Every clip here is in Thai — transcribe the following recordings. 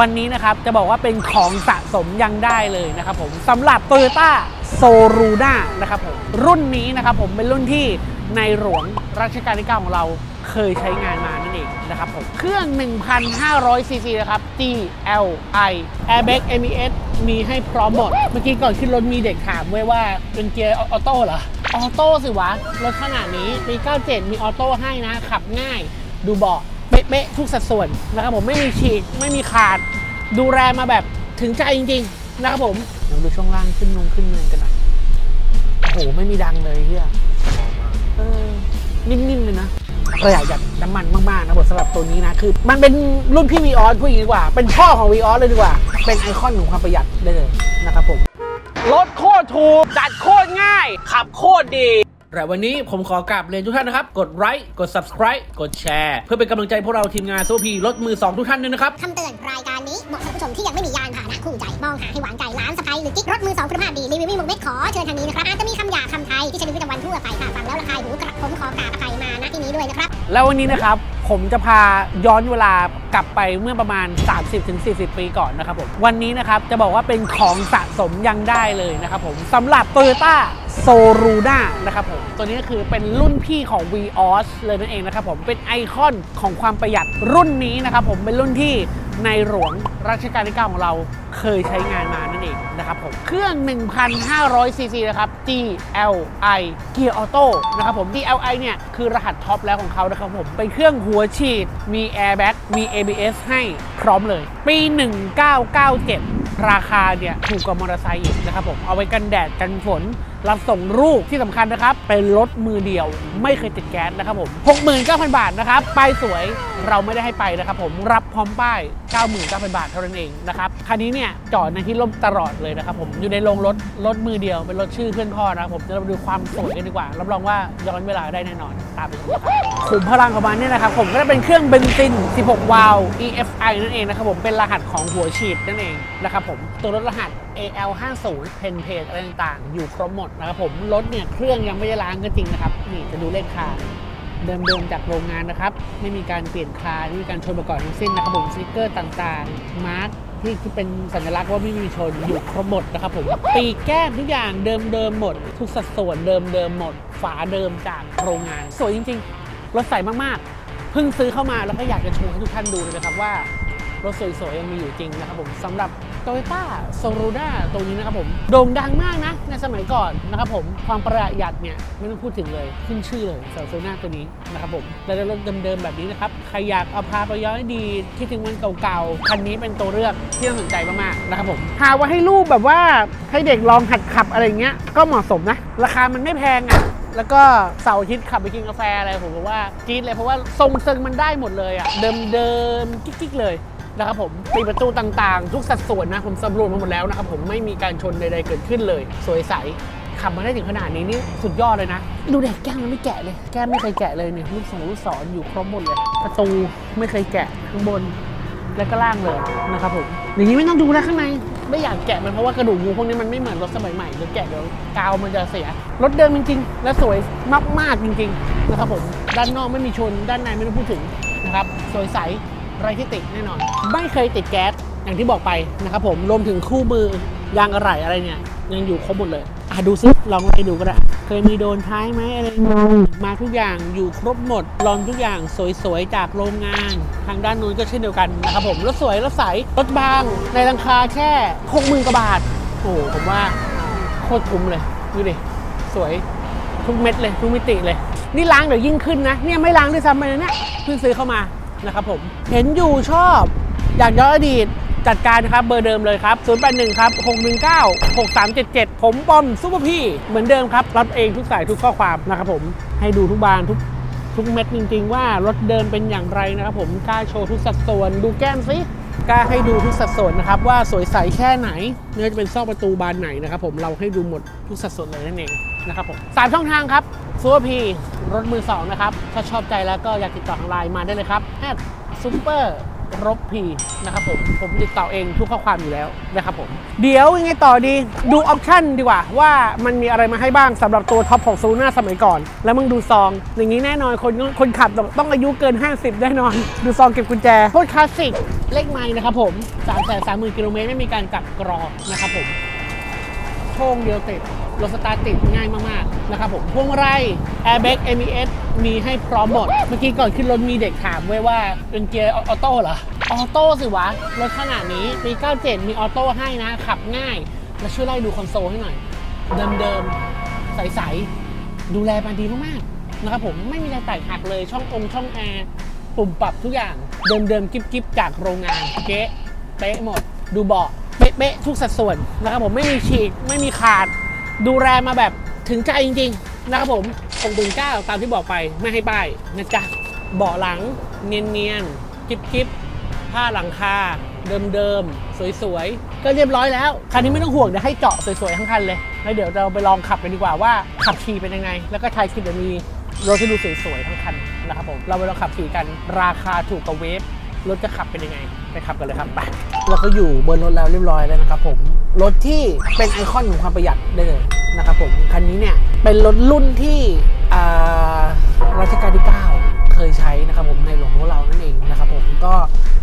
วันนี้นะครับจะบอกว่าเป็นของสะสมยังได้เลยนะครับผมสำหรับ Toyota s o r u n a นะครับผมรุ่นนี้นะครับผมเป็นรุ่นที่ในหลวงรัชกาลที่ 9 ของเราเคยใช้งานมานั่นเองนะครับผมเครื่อง 1,500ซีซีนะครับ GLI Airbag MES มีให้พร้อมหมด เมื่อกี้ก่อนขึ้นรถมีเด็กถามไว้ว่าเป็นเกียร์ออโต้เหรอ ออโต้สิวะ รถขนาดนี้ปี 97 มีออโต้ให้นะ ขับง่าย ดูเบาะเป๊ะๆทุกสัดส่วนนะครับผมไม่มีฉีกไม่มีขาด ดูแลมาแบบถึงใจจริงๆนะครับผมเดี๋ยวดูช่วงล่างขึ้นนงขึ้นเนินกันหน่อยโอ้โห ไม่มีดังเลยเฮียเออ นิ่มๆเลยนะประหยัดยัดน้ำมันมากๆนะบทสำหรับตัวนี้นะ คือ มันเป็นรุ่นพี่วีออสพูดอย่างนี้ดีกว่า เป็นพ่อของวีออสเลยดีกว่า เป็นไอคอนของความประหยัดได้เลยนะครับผม รถโคตรถูกจัดโคตรง่าย ขับโคตรดี แต่วันนี้ผมขอกราบเรียนทุกท่านนะครับ กดไลค์กด subscribe กดแชร์ เพื่อเป็นกำลังใจพวกเราทีมงานโซพีรถมือ 2 ทุกท่านด้วยนะครับ คำเตือนรายการนี้เหมาะสำหรับผู้ชมที่ยังไม่มียานพาหนะคู่ใจ มองหาให้หวานใจร้านสไปหรือกิ๊กรถมือสองคุณภาพดี รีวิวไม่หมกเม็ดขอเชิญทางนี้นะครับ อาจจะมีคำหยาบคำไทยที่ใช้ในชีวิตประจำวันทั่วไปค่ะฟังแล้วระคายหูกระผมขอกราบอภัยมาณที่นี้ด้วยนะครับ แล้ววันนี้นะครับ ผมจะพาย้อนเวลากลับไปเมื่อประมาณ 30-40 ปีก่อนนะครับผมวันนี้นะครับจะบอกว่าเป็นของสะสมยังได้เลยนะครับผมสำหรับ Toyota s o r u n a นะครับผมตัวนี้ก็คือเป็นรุ่นพี่ของ Vios เลยนั่นเองนะครับผมเป็นไอคอนของความประหยัดรุ่นนี้นะครับผมเป็นรุ่นที่ ในหลวงรัชกาลที่ 9 ของเราเคยใช้งานมานั่นเองนะครับผม เครื่อง 1,500 ซีซีนะครับ DLI Gear Auto นะครับผม DLI เนี่ย คือรหัสท็อปแล้วของเขานะครับผม เป็นเครื่องหัวฉีด มี Airbag มี ABS ให้พร้อมเลย ปี 1997 ราคาเนี่ยถูกกว่ามอเตอร์ไซค์อีกนะครับผมเอาไว้กันแดดกันฝนรับส่งลูกที่สำคัญนะครับ เป็นรถมือเดียว ไม่เคยติดแก๊สนะครับผม 69,000 บาทนะครับป้ายสวยเราไม่ได้ให้ไปนะครับผมรับพร้อมป้าย 99,000 บาทเท่านั้นเองนะครับ คันนี้เนี่ยจอดในที่ร่มตลอดเลยนะครับผมอยู่ในโรงรถรถมือเดียวเป็นรถชื่อเพื่อนพ่อนะครับผมเดี๋ยวเรามาดูความสวยกันดีกว่ารับรองว่าย้อนเวลาได้แน่นอนตามไปดูครับขุมพลังของมันเนี่ยนะครับผมก็จะเป็นเครื่องเบนซิน 16 วาล์ว EFI นั่นเองนะครับผมเป็นรหัสของหัวฉีดนั่นเองนะครับผมตัวรถรหัส AL50 เพนเพจอะไรต่างๆ อยู่ครบหมดนะครับผมรถเนี่ยเครื่องยังไม่ได้ล้างก็จริงนะครับนี่จะดูเลขคาเดิมๆจากโรงงานนะครับ ไม่มีการเปลี่ยนคาไม่มีการชนมาก่อนทั้งสิ้นนะครับผมสติกเกอร์ต่างๆ มาร์ค ที่ที่เป็นสัญลักษณ์ว่าไม่มีชนอยู่ครบหมดนะครับผมปีกแก้มทุกอย่างเดิมเดิมหมด ทุกสัดส่วนเดิมเดิมหมด ฝาเดิมจากโรงงาน สวยจริง ๆ รถใสมากๆ เพิ่งซื้อเข้ามาแล้วก็อยากจะโชว์ให้ทุกท่านดูเลยนะครับว่ารถสวยๆยังมีอยู่จริงนะครับผมสำหรับ Toyota s o r u n a ตัวนี้นะครับผมโด่งดังมากนะ ในสมัยก่อนนะครับผมความประหยัดเนี่ยไม่ต้องพูดถึงเลยขึ้นชื่อเลยสำหรับ s o r u n a ตัวนี้นะครับผมและรถเดิมๆแบบนี้นะครับใครอยากเอาพาไปย้อนดีคิดถึงวันเก่าๆคันนี้เป็นตัวเลือกที่น่าสนใจมากๆนะครับผมหาว่าให้ลูกแบบว่าให้เด็กลองหัดขับอะไรเงี้ยก็เหมาะสมนะ ราคามันไม่แพงอะแล้วก็เสาร์อาทิตย์ขับไปกินกาแฟอะไรผมบอกว่าจี๊ดเลยเพราะว่าทรงซึงมันได้หมดเลยอะเดิมๆกิ๊กๆเลย นะครับผมปีประตูต่างๆ ทุกสัดส่วนนะผมสำรวจมาหมดแล้วนะครับผมไม่มีการชนใดๆเกิดขึ้นเลย สวยใสขับมาได้ถึงขนาดนี้นี่สุดยอดเลยนะ ดูเด็กแก้มันไม่แกะเลย แก้มไม่เคยแกะเลยเนี่ยลูกสองลูกศรอยู่ครบหมดเลย ประตูไม่เคยแกะข้างบนแล้วก็ล่างเลยนะครับผมอย่างนี้ไม่ต้องดูแล้วข้างในไม่อยากแกะมันเพราะว่ากระดูกงูพวกนี้มันไม่เหมือนรถสมัยใหม่เดี๋ยวแกะเดี๋ยวกาวมันจะเสียรถเดิมจริงๆ และสวยมากๆจริงๆนะครับผมด้านนอกไม่มีชนด้านในไม่ต้องพูดถึงนะครับสวยใส ไรที่ติดแน่นอน ไม่เคยติดแก๊สอย่างที่บอกไปนะครับผมรวมถึงคู่มือยางอะไหล่อะไรเนี่ย ยังอยู่ครบหมดเลยอะดูซิลองไล่ดูก็ได้เคยมีโดนท้ายไหมอะไรมาทุกอย่างอยู่ครบหมดลองทุกอย่างสวยๆ จากโรงงาน ทางด้านนู้นก็เช่นเดียวกันนะครับผมรถสวยรถใสรถบาง ในราคาแค่หกหมื่นกว่าบาทโอ้โหผมว่าโคตรคุ้มเลยดูดิสวยทุกเม็ดเลยทุกมิติเลย นี่ล้างเดี๋ยวยิ่งขึ้นนะเนี่ยไม่ล้างด้วยซ้ำไปนะเนี่ยเพิ่งซื้อเข้ามา นะครับผม เห็นอยู่ชอบอยากย้อนอดีตจัดการครับเบอร์เดิมเลยครับ 081 ครับ 619 6377 ผมปอมซุปเปอร์พี่ เหมือนเดิมครับ รับเองทุกสายทุกข้อความนะครับผมให้ดูทุกบานทุกทุกเม็ดจริง ๆ ว่ารถเดินเป็นอย่างไรนะครับผมกล้าโชว์ทุกสัดส่วนดูแก้มสิ กล้าให้ดูทุกสัดส่วนนะครับว่าสวยใสแค่ไหนเนื้อจะเป็นซอกประตูบานไหนนะครับผมเราให้ดูหมดทุกสัดส่วนเลยนั่นเองนะครับผมสามช่องทางครับซูเปอร์พีรถมือสองนะครับถ้าชอบใจแล้วก็อยากติดต่อทางไลน์มาได้เลยครับแอดซูเปอร์รบพีนะครับผม ผมติดต่อเองทุกข้อความอยู่แล้วนะครับผม เดี๋ยวยังไงต่อดีดูออปชั่นดีกว่า ว่ามันมีอะไรมาให้บ้างสำหรับตัวท็อปของซูน่าสมัยก่อน แล้วมึงดูซอง อย่างนี้แน่นอนคนคนขับต้องอายุเกิน 50 แน่นอน ดูซองเก็บกุญแจโคตรคลาสสิก เลขไม้นะครับผม3 3 0 0 0 0กิโลเมตรไม่มีการกลับกรอนะครับผมโชงเดียวติดรถสตาร์ทติดง่ายมากๆนะครับผมพวงมาลัย Airbag ABS มีให้พร้อมหมด เมื่อกี้ก่อนขึ้นรถมีเด็กถามไว้ว่าเป็นเกียร์ออโต้เหรอ ออโต้สิวะ รถขนาดนี้ปี97 มีออโต้ให้นะ ขับง่าย แล้วช่วยไล่ดูคอนโซลให้หน่อย เดิมๆ ใส ๆ ดูแลมาดีมาก ๆ นะครับผมไม่มีอะไรแตกหักเลยช่ององค์ช่องแอร์ ปุ่มปรับทุกอย่างเดิมๆกิ๊บๆจากโรงงานเก๊ะเป๊ะหมด ดูเบาะเป๊ะๆทุกสัดส่วนนะครับผมไม่มีฉีกไม่มีขาด ดูแลมาแบบถึงใจจริง ๆ นะครับผมคงถึงเก้าตามที่บอกไปไม่ให้ป้ายนะจ๊ะเบาะหลังเนียนๆกิ๊บๆผ้าหลังคาเดิมๆ สวยๆ ก็เรียบร้อยแล้ว คันนี้ไม่ต้องห่วงเดี๋ยวให้เจาะสวยๆ ทั้งคันเลย แล้วเดี๋ยวเราไปลองขับกันดีกว่าว่าขับขี่เป็นยังไง แล้วก็ทายคลิปเดี๋ยวมี รถที่ดูสวยๆทั้งคันนะครับผม เราไปลองขับขี่กันราคาถูกกว่าเวฟรถจะขับเป็นยังไงไปขับกันเลยครับไปเราก็อยู่บนรถแล้วเรียบร้อยแล้วนะครับผมรถที่เป็นไอคอนของความประหยัดได้เลยนะครับผมคันนี้เนี่ยเป็นรถรุ่นที่รัชกาลที่ 9 เคยใช้นะครับผมในหลวงของเรานั่นเองนะครับผมก็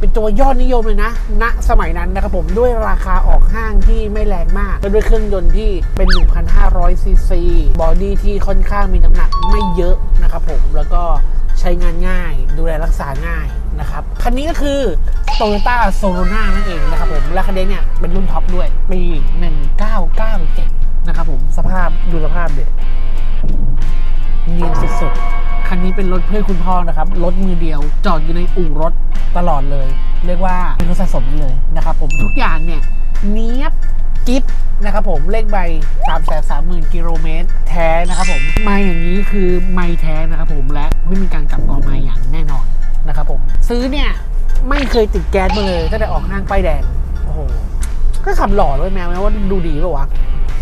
เป็นตัวยอดนิยมเลยนะณสมัยนั้นนะครับผมด้วยราคาออกห้างที่ไม่แรงมากและด้วยเครื่องยนต์ที่เป็น 1,500ซีซีบอดี้ที่ค่อนข้างมีน้ำหนักไม่เยอะนะครับผมแล้วก็ใช้งานง่าย ดูแลรักษาง่ายนะครับคันนี้ก็คือ Toyota s o l o n a นั่นเองนะครับผมและคันนี้เนี่ยเป็นรุ่นท็อปด้วยปี 1997 นะครับผมสภาพดูสภาพเด็เนียนสุดๆ คันนี้เป็นรถเพื่อนคุณพ่อนะครับ รถมือเดียว จอดอยู่ในอู่รถตลอดเลย เรียกว่าเป็นรถสะสมได้เลยนะครับผมทุกอย่างเนี่ยเนี้ยบกิ๊บนะครับผมเลขใบ3 3 0 0 0 0กิโลเมตรแท้นะครับผมไม่อย่างนี้คือไม่แท้นะครับผมและไม่มีการกลับกองไม่อย่างแน่นอนนะครับผมซื้อเนี่ยไม่เคยติดแก๊สมาเลยตั้งแต่ออกห้างป้ายแดงโอ้โหก็ขับหล่อด้วยแมวแม้ว่าดูดีป่าวะ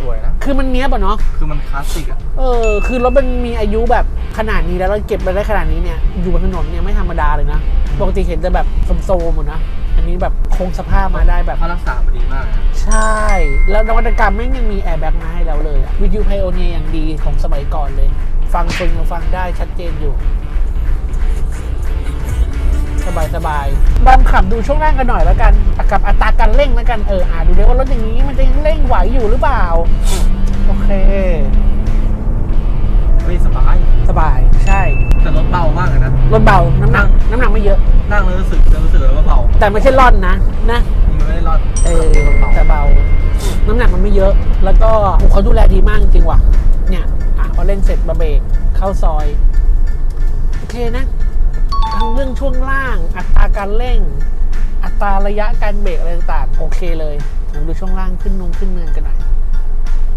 สวยนะ คือมันเนี้ยบอะเนาะ คือมันคลาสสิกอะ เออ คือรถมันมีอายุแบบขนาดนี้แล้วเราเก็บมาได้ขนาดนี้เนี่ย อยู่บนถนนเนี่ยไม่ธรรมดาเลยนะ ปกติเห็นจะแบบโซมๆหมดนะ อันนี้แบบคงสภาพมาได้แบบ เขารักษามาดีมากนะใช่ แล้วนวัตกรรมแม่งยังมีแอร์แบ็กมาให้แล้วเลยวิทยุไพโอเนียอย่างดีของสมัยก่อนเลย ฟังคนยังฟังได้ชัดเจนอยู่ สบายสบายๆลองขับดูช่วงล่างกันหน่อยแล้วกันกับอัตราการเร่งแล้วกันเอออ่าดูดิว่ารถอย่างนี้มันจะยังเร่งไหวอยู่หรือเปล่า โอเคไม่สบายสบายใช่ แต่รถเบามากเลยนะรถเบาน้ำหนักน้ำหนักไม่เยอะ นั่งแล้วรู้สึกจะรู้สึกเลยว่าเบาแต่ไม่ใช่ร่อนนะนะมันไม่ได้รอดเออรถเบาแต่เบา น้ำหนักมันไม่เยอะ แล้วก็เขาดูแลดีมากจริงว่ะ เนี่ยอะพอเล่นเสร็จมาเบรกเข้าซอย โอเคนะ ทั้งเรื่องช่วงล่าง อัตราการเร่ง อัตราระยะการเบรกอะไรต่างๆโอเคเลยเดี๋ยวดูช่วงล่างขึ้นนงขึ้นเนินกันหน่อย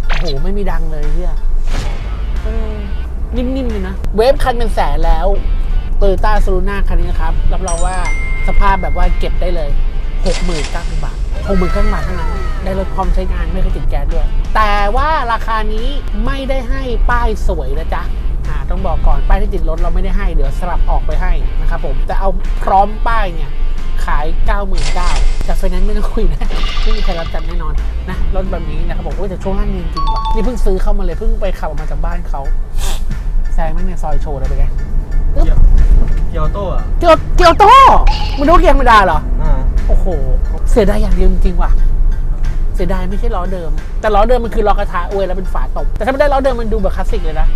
โอ้โหไม่มีดังเลยเฮียนิ่มๆเลยนะ เวฟคันเป็นแสนแล้วโตโยต้าซูรูน่าคันนี้นะครับ รับรองว่าสภาพแบบว่าเก็บได้เลย69,000บาท69,000บาทเท่านั้นได้รถพร้อมใช้งานไม่เคยติดแก๊สด้วย แต่ว่าราคานี้ไม่ได้ให้ป้ายสวยนะจ๊ะ ต้องบอกก่อนป้ายที่ติดรถเราไม่ได้ให้เดี๋ยวสลับออกไปให้นะครับผมแต่เอาพร้อมป้ายเนี่ยขาย 99,000แต่ไฟแนนซ์ไม่ต้องคุยนะไม่มีใครรับจัดแน่นอนนะรถแบบนี้นะครับผมว่าแต่ช่วงล่างดีจริงๆว่ะนี่เพิ่งซื้อเข้ามาเลยเพิ่งไปขับออกมาจากบ้านเขาแซงแม่งในซอยโชว์เลยไปนไงเกียร์เกียร์ออโต้อะเกียวเกียวโต้มึงรู้เกียร์ธรรมดาเหรออ่าโอ้โห เสียดายอย่างเดียวจริงๆว่ะ เสียดายไม่ใช่ล้อเดิม แต่ล้อเดิมมันคือล้อกระทะอวยแล้วเป็นฝาตบแต่ถ้าไม่ได้ล้อเดิมมันดูแบบคลาสสิกเลยนะ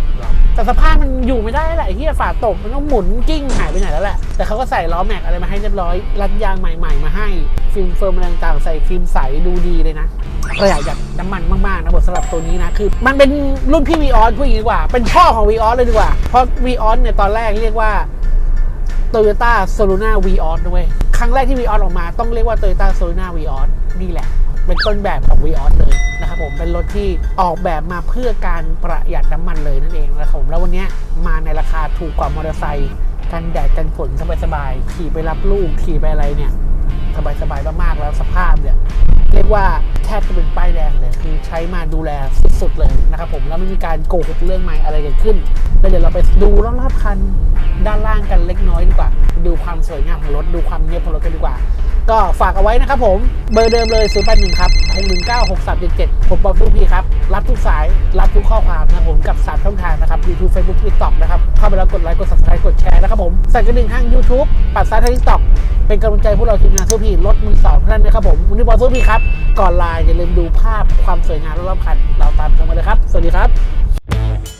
แต่สภาพมันอยู่ไม่ได้แหละไอ้ที่ฝาตบมันต้องหมุนกิ้งหายไปไหนแล้วแหละ แต่เขาก็ใส่ล้อแม็กอะไรมาให้เรียบร้อย รัดยางใหม่ๆ มาให้ ฟิล์มเฟิร์มอะไรต่างๆใส่ฟิล์มใสดูดีเลยนะประหยัดน้ำมันมากๆนะบทสำหรับตัวนี้นะคือ มันเป็นรุ่นพี่วีออสพูดอย่างนี้ดีกว่า เป็นพ่อของวีออสเลยดีกว่า เพราะวีออสเนี่ยตอนแรกเรียกว่า Toyota s o l u n a v อ o s ด้วยครั้งแรกที่ v ีออสออกมาต้องเรียกว่า Toyota s o l u n a v อ o s นี่แหละ เป็นต้นแบบของ v ีออสเลยนะครับผมเป็นรถที่ออกแบบมาเพื่อการประหยัดน้ำมันเลยนั่นเองนะครับผมแล้ววันนี้มาในราคาถูกกว่ามอเตอร์ไซค์กันแดดกันฝนสบายๆขี่ไปรับลูกขี่ไปอะไรเนี่ย สบายๆมากๆแล้วสภาพเนี่ยเรียกว่าแทบจะเป็นป้ายแดงเลยคือใช้มาดูแลสุดๆเลยนะครับผมแล้วไม่มีการโกหกเรื่องใหม่อะไรเกิดขึ้น แล้วเดี๋ยวเราไปดูรอบๆคันด้านล่างกันเล็กน้อยดีกว่า ดูความสวยงามของรถดูความเนียบของรถกันดีกว่า ก็ฝากเอาไว้นะครับผม เบอร์เดิมเลย0 8 1ครับ619 6377 ผมบอมทุกพีครับ รับทุกสาย รับทุกข้อความนะครับผมกับ 3 ช่องทางนะครับ YouTube Facebook TikTok นะครับ เข้าไปแล้วกดไลค์ กด Subscribe กดแชร์นะครับผมสั่นกระดิ่งทาง YouTube ปัดซ้ายทาง TikTok เป็นกำลังใจพวกเราทีมงานสู้พีรถมือสองเท่านนะครับผมวันนี้บอลสู้พีครับ ก่อนลาอย่าลืมดูภาพความสวยงามรอบคัน เราตามชมกันเลยครับ สวัสดีครับ